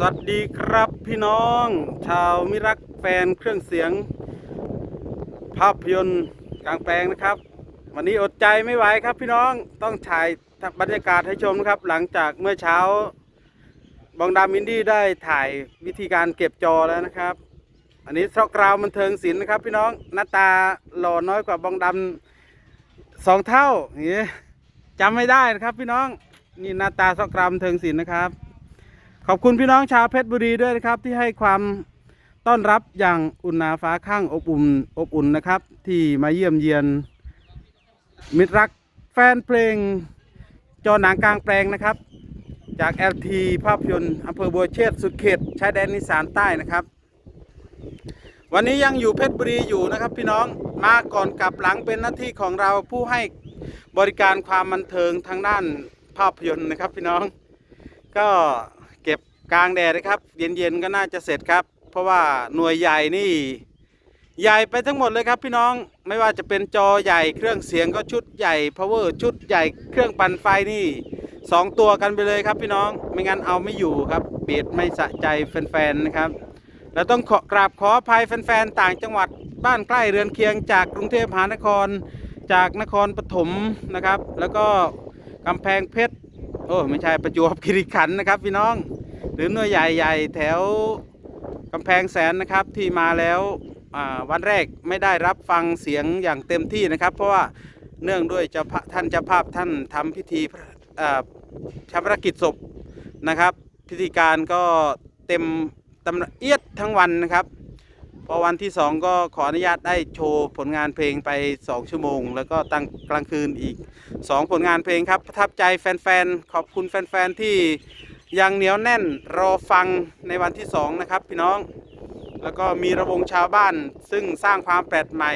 สวัสดีครับพี่น้อง ชาวมิรักแฟนเครื่องเสียง ภาพยนตร์กลางแปลงนะครับ วันนี้อดใจไม่ไหวครับพี่น้องต้องถ่ายบรรยากาศให้ชมนะครับ หลังจากเมื่อเช้า บองดามินดี้ได้ถ่ายวิธีการเก็บจอแล้วนะครับ อันนี้ซอกกราวบันเทิงศิลป์นะครับ พี่น้องหน้าตาหล่อน้อยกว่าบองดำสองเท่าอย่างนี้จำไม่ได้นะครับ พี่น้องนี่หน้าตาซอกกราวบันเทิงศิลป์นะครับ ขอบคุณพี่น้องชาวเพชรบุรีด้วยนะครับ ที่ให้ความต้อนรับอย่างอุ่นหนาฟ้าข้างอบอุ่นอบอุ่นนะครับ ที่มาเยี่ยมเยียน มิตรรักแฟนเพลง จอหนังกลางแปลงนะครับ จาก LT ภาพยนตร์อำเภอบัวเชษสุดเขตชายแดนนิสานใต้นะครับ วันนี้ยังอยู่เพชรบุรีอยู่นะครับ พี่น้องมาก่อนกลับหลังเป็นหน้าที่ของเราผู้ให้บริการความบันเทิงทางด้านภาพยนตร์นะครับ พี่น้องก็ กลางแดดนะครับเย็นๆก็น่าจะเสร็จครับ เพราะว่าหน่วยใหญ่นี่ใหญ่ไปทั้งหมดเลยครับพี่น้องไม่ว่าจะเป็นจอใหญ่เครื่องเสียงก็ชุดใหญ่ power ชุดใหญ่เครื่องปั่นไฟนี่สองตัวกันไปเลยครับพี่น้องไม่งั้นเอาไม่อยู่ครับเบียดไม่สะใจแฟนๆนะครับแล้วต้องขอกราบขออภัยแฟนๆต่างจังหวัดบ้านใกล้เรือนเคียงจากกรุงเทพมหานคร จากนครปฐมนะครับ แล้วก็กำแพงเพชรโอ้ไม่ใช่ประจวบคีรีขันธ์นะครับพี่น้อง หรือหน่วยใหญ่ๆแถวกำแพงแสนนะครับที่มาแล้ววันแรกไม่ได้รับฟังเสียงอย่างเต็มที่นะครับ เพราะว่าเนื่องด้วยเจ้าพระท่านเจ้าภาพท่านทำพิธีชาปนกิจศพนะครับ พิธีการก็เต็มตำเอียดทั้งวันนะครับพอวันที่สองก็ขออนุญาตได้โชว์ผลงานเพลงไป 2 ชั่วโมง แล้วก็ตั้งกลางคืนอีก 2 ผลงานเพลงครับประทับใจแฟนๆ ขอบคุณแฟนๆ ที่ ยังเหนียวแน่นรอฟังในวันที่ 2 นะครับ พี่น้อง แล้วก็มีระวงชาวบ้าน ซึ่งสร้างความแปลกใหม่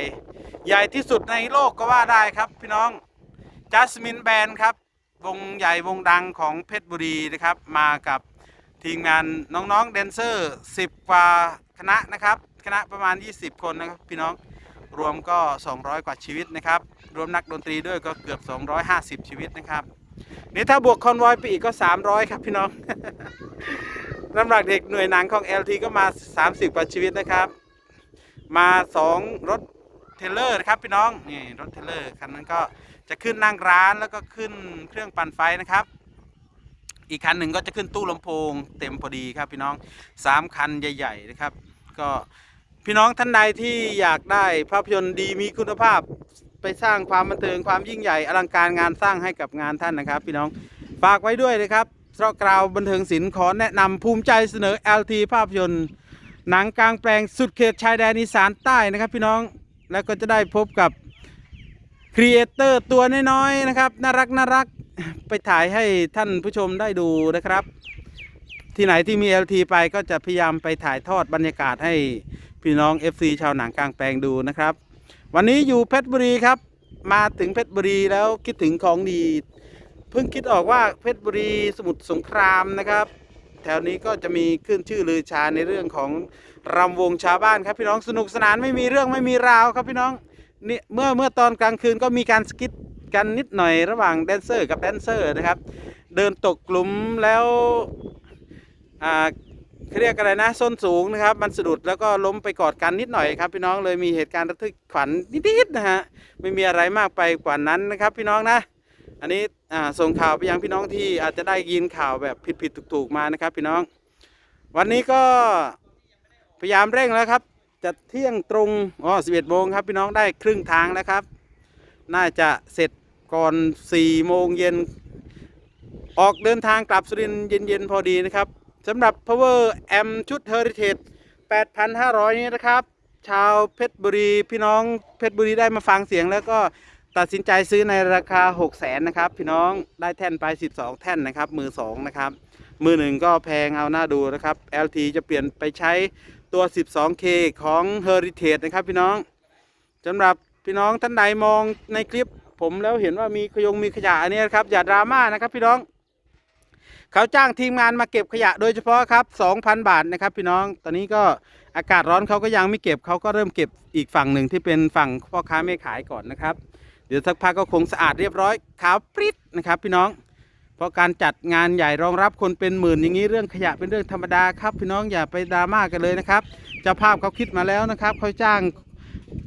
ใหญ่ที่สุดในโลกก็ว่าได้ครับ พี่น้องจัสมินแบนครับ วงใหญ่วงดังของเพชรบุรีนะครับ มากับทีมงานน้องๆแดนเซอร์ 10กว่าคณะนะครับ คณะประมาณ 20 คนนะครับ พี่น้องรวมก็ 200 กว่าชีวิตนะครับ รวมนักดนตรีด้วยก็เกือบ 250 ชีวิตนะครับ นี่ถ้าบวกคอนวอยไปอีกก็ 300 ครับพี่น้อง น้ำหนักเด็กหน่วยหนังของ LT ก็มา 30กว่าชีวิตนะครับ มา 2 รถเทเลอร์นะครับพี่น้อง นี่รถเทเลอร์คันนั้นก็จะขึ้นนั่งร้านแล้วก็ขึ้นเครื่องปั่นไฟนะครับ อีกคันหนึ่งก็จะขึ้นตู้ลำโพง เต็มพอดีครับพี่น้องสามคันใหญ่ ๆ นะครับ ก็พี่น้องท่านใดที่อยากได้ภาพยนตร์ดีมีคุณภาพ ไปสร้างความบันเทิงความยิ่งใหญ่ อลังการงานสร้างให้กับงานท่านนะครับ พี่น้องฝากไว้ด้วยนะครับสรกราวบันเทิงศิลป์ขอแนะนำภูมิใจเสนอ LT ภาพยนตร์หนังกลางแปลงสุดเขตชายแดนอีสานใต้นะครับ พี่น้องแล้วก็จะได้พบกับครีเอเตอร์ตัวน้อยๆนะครับน่ารักน่ารักไปถ่ายให้ท่านผู้ชมได้ดูนะครับ ที่ไหนที่มี LT ไปก็จะพยายามไปถ่ายทอดบรรยากาศให้พี่น้อง FC ชาวหนังกลางแปลงดูนะครับ วันนี้อยู่เพชรบุรีครับ มาถึงเพชรบุรีแล้วคิดถึงของดี เพิ่งคิดออกว่าเพชรบุรีสมุทรสงครามนะครับ แถวนี้ก็จะมีขึ้นชื่อลือชาในเรื่องของรำวงชาวบ้านครับพี่น้องสนุกสนานไม่มีเรื่องไม่มีราวครับพี่น้องนี่เมื่อเมื่อตอนกลางคืนก็มีการสกิทกันนิดหน่อยระหว่างแดนเซอร์กับแดนเซอร์นะครับ เดินตกกลุ่มแล้วอ่า เขาเรียกอะไรนะส้นสูงนะครับ มันสะดุดแล้วก็ล้มไปกอดกันนิดหน่อยครับ พี่น้องเลยมีเหตุการณ์ระทึกขวัญนิดๆนะฮะไม่มีอะไรมากไปกว่านั้นนะครับ พี่น้องนะ อันนี้อ่าส่งข่าวไปยังพี่น้องที่อาจจะได้ยินข่าวแบบผิดๆถูกๆมานะครับ พี่น้อง วันนี้ก็พยายามเร่งแล้วครับจะเที่ยงตรงอ๋อ11โมงครับ พี่น้องได้ครึ่งทางแล้วครับ น่าจะเสร็จก่อน4โมงเย็นออกเดินทางกลับสุรินทร์เย็นๆพอดีนะครับ สำหรับ power m ชุด heritage 8,500 นี้นะครับ ชาวเพชรบุรีพี่น้องเพชรบุรีได้มาฟังเสียงแล้วก็ตัดสินใจซื้อในราคา 6 0แสนนะครับ พี่น้องได้แท่นไป 12 แท่นนะครับ มือ 2 นะครับ มือหนึ่งก็แพงเอาหน้าดูนะครับ LT จะเปลี่ยนไปใช้ตัว 12K ของ Heritage นะครับพี่น้องสำหรับพี่น้องท่านใดมองในคลิป ผมแล้วเห็นว่ามีขยงมีขยะอันนี้นะครับอย่าดราม่านะครับพี่น้อง เขาจ้างทีมงานมาเก็บขยะโดยเฉพาะครับ 2,000 บาทนะครับ พี่น้อง ตอนนี้ก็อากาศร้อนเขาก็ยังไม่เก็บเขาก็เริ่มเก็บอีกฝั่งหนึ่งที่เป็นฝั่งพ่อค้าแม่ขายก่อนนะครับ เดี๋ยวสักพักก็คงสะอาดเรียบร้อยขาวปริ๊ดนะครับ พี่น้อง เพราะการจัดงานใหญ่รองรับคนเป็นหมื่นอย่างนี้เรื่องขยะเป็นเรื่องธรรมดาครับ พี่น้องอย่าไปดราม่ากันเลยนะครับเจ้าภาพเขาคิดมาแล้วนะครับเขาจ้าง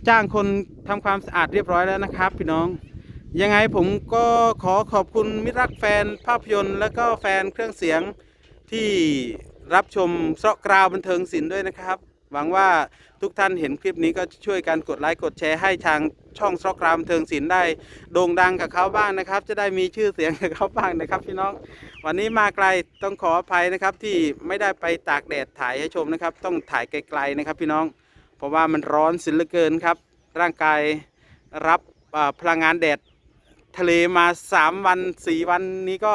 จ้างคนทำความสะอาดเรียบร้อยแล้วนะครับ พี่น้อง ยังไงผมก็ขอขอบคุณมิตรรักแฟนภาพยนตร์และก็แฟนเครื่องเสียงที่รับชมเสาะกราวบันเทิงศิลป์ด้วยนะครับ หวังว่าทุกท่านเห็นคลิปนี้ก็ช่วยกันกดไลค์กดแชร์ให้ทางช่องเสาะกราวบันเทิงศิลป์ได้โด่งดังกับเขาบ้างนะครับ จะได้มีชื่อเสียงกับเขาบ้างนะครับพี่น้อง วันนี้มาไกลต้องขออภัยนะครับที่ไม่ได้ไปตากแดดถ่ายให้ชมนะครับ ต้องถ่ายไกลๆนะครับ พี่น้อง เพราะว่ามันร้อนสิเหลือเกินครับ ร่างกายรับพลังงานแดด ทะเลมา3วัน4วันนี้ก็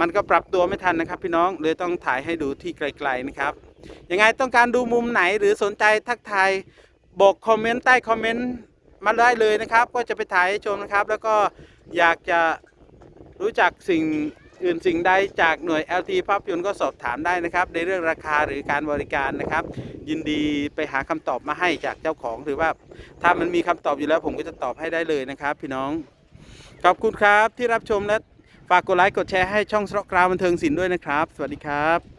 มันก็ปรับตัวไม่ทันนะครับ พี่น้องเลยต้องถ่ายให้ดูที่ไกลๆนะครับยังไงต้องการดูมุมไหนหรือสนใจทักทายบอกคอมเมนต์ใต้คอมเมนต์มาได้เลยนะครับ ก็จะไปถ่ายให้ชมนะครับ แล้วก็อยากจะรู้จักสิ่ง อื่นสิ่งใดจากหน่วย LT ภาพยนตร์ก็สอบถามได้นะครับ ในเรื่องราคาหรือการบริการนะครับ ยินดีไปหาคำตอบมาให้จากเจ้าของหรือว่า ถ้ามันมีคำตอบอยู่แล้วผมก็จะตอบให้ได้เลยนะครับ พี่น้อง ขอบคุณครับที่รับชมและฝากกดไลค์กดแชร์ให้ช่องสระกราวบันเทิงศิลป์ด้วยนะครับ สวัสดีครับ